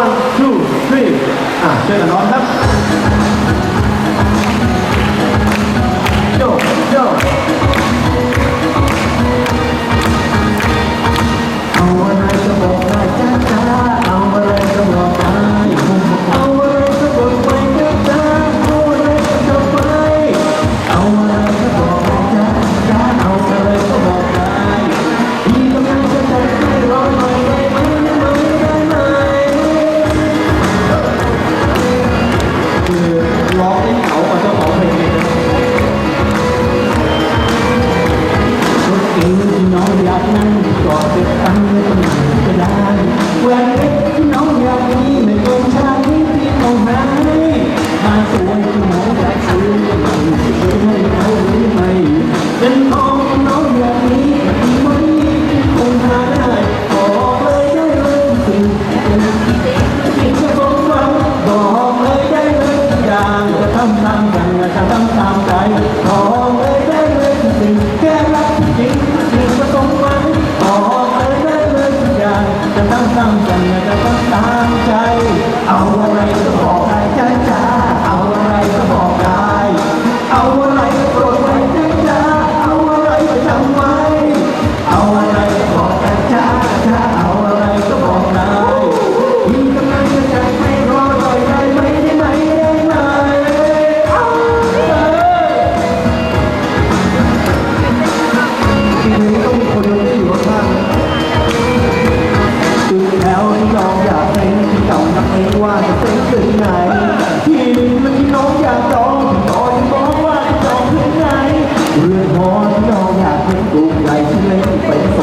one two three อะช่วยกันร้องครับ 还是能跟你说对 เป็นถึงไที่มันที่น้องอยากร้องที่น้องว่าต้องถึงไหนเรื่องหอนที่น้องอยากเป็นกใหญ่ที่เไป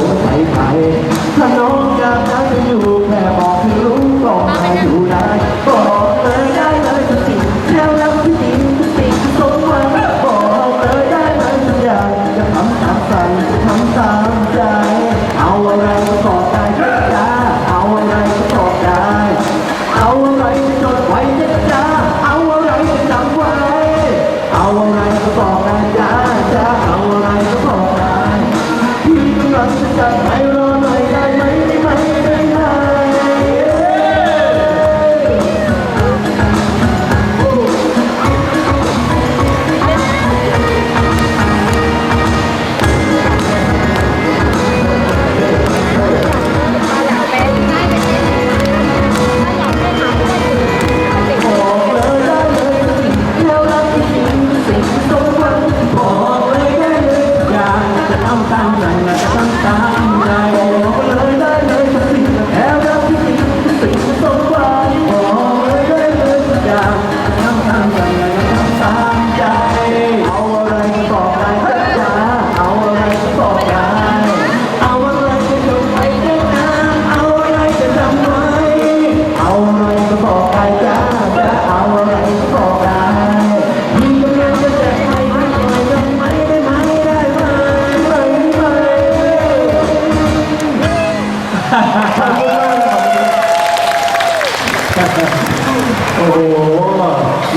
โอ้โห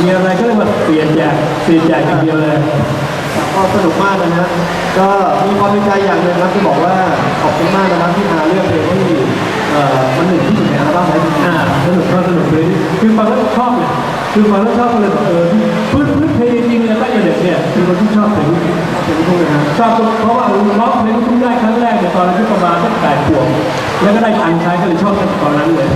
มีอะไรก็เลยแบบเปลี่ยนแจงเปลี่ยนแจกอย่างเดียวเลยก็สนุกมากนะฮะก็มีความดีใจอย่างหนึ่งครับที่บอกว่าขอบคุณมากนะครับที่มาเลือกเพลงที่เอ่อมันหนึ่งที่สุดในอัลบั้มไลฟ์อ่าสนุกก็สนุกเลยคือฟังแล้วชอบเลยคือฟังแล้วชอบเลยเออพื้นพื้นเพลงจริงๆเลยตั้งแต่เด็กเนี่ยคือคนที่ชอบเพลงเพลงทุ่งเลยนะชอบเพราะว่าร้องเพลงทุ่งได้ครั้งแรกเนี่ยตอนนั้นที่ประมาณตั้งแต่ขวบแล้วก็ได้ทานใช้ก็เลยชอบตอนนั้นเลย